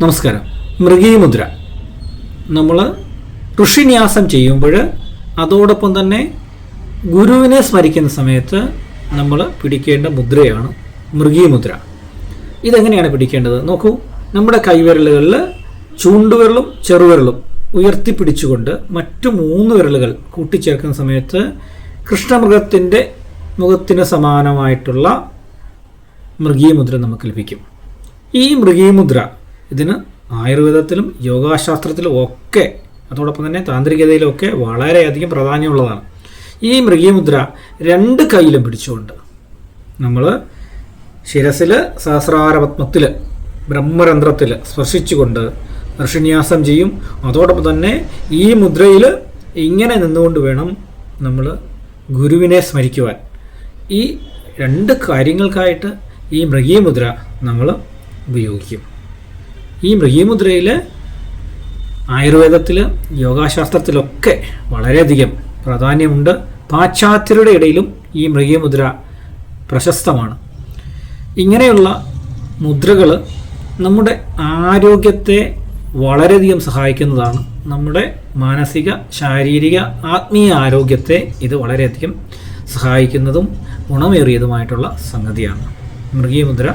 നമസ്കാരം. മൃഗീമുദ്ര. നമ്മൾ ഋഷിന്യാസം ചെയ്യുമ്പോൾ അതോടൊപ്പം തന്നെ ഗുരുവിനെ സ്മരിക്കുന്ന സമയത്ത് നമ്മൾ പിടിക്കേണ്ട മുദ്രയാണ് മൃഗീമുദ്ര. ഇതെങ്ങനെയാണ് പിടിക്കേണ്ടത്? നോക്കൂ നമ്മുടെ കൈവിരലുകളിൽ ചൂണ്ടുവിരലും ചെറുവിരലും ഉയർത്തിപ്പിടിച്ചുകൊണ്ട് മറ്റു മൂന്ന് വിരലുകൾ കൂട്ടിച്ചേർക്കുന്ന സമയത്ത് കൃഷ്ണമൃഗത്തിന്റെ മുഖത്തിന് സമാനമായിട്ടുള്ള മൃഗീമുദ്ര നമുക്ക് ലഭിക്കും. ഈ മൃഗീമുദ്ര ഇതിന് ആയുർവേദത്തിലും യോഗാശാസ്ത്രത്തിലും ഒക്കെ അതോടൊപ്പം തന്നെ താന്ത്രികതയിലൊക്കെ വളരെയധികം പ്രാധാന്യമുള്ളതാണ്. ഈ മൃഗീമുദ്ര രണ്ട് കൈയിലും പിടിച്ചുകൊണ്ട് നമ്മൾ ശിരസിൽ സഹസ്രാരപത്മത്തിൽ ബ്രഹ്മരന്ധ്രത്തിൽ സ്പർശിച്ചുകൊണ്ട് ഋഷിന്യാസം ചെയ്യും. അതോടൊപ്പം തന്നെ ഈ മുദ്രയിൽ ഇങ്ങനെ നിന്നുകൊണ്ട് വേണം നമ്മൾ ഗുരുവിനെ സ്മരിക്കുവാൻ. ഈ രണ്ട് കാര്യങ്ങൾക്കായിട്ട് ഈ മൃഗീമുദ്ര നമ്മൾ ഉപയോഗിക്കും. ഈ മൃഗീമുദ്രയിൽ ആയുർവേദത്തിൽ യോഗാശാസ്ത്രത്തിലൊക്കെ വളരെയധികം പ്രാധാന്യമുണ്ട്. പാശ്ചാത്യരുടെ ഇടയിലും ഈ മൃഗീമുദ്ര പ്രശസ്തമാണ്. ഇങ്ങനെയുള്ള മുദ്രകൾ നമ്മുടെ ആരോഗ്യത്തെ വളരെയധികം സഹായിക്കുന്നതാണ്. നമ്മുടെ മാനസിക ശാരീരിക ആത്മീയ ആരോഗ്യത്തെ ഇത് വളരെയധികം സഹായിക്കുന്നതും ഗുണമേറിയതുമായിട്ടുള്ള സംഗതിയാണ് മൃഗീമുദ്ര.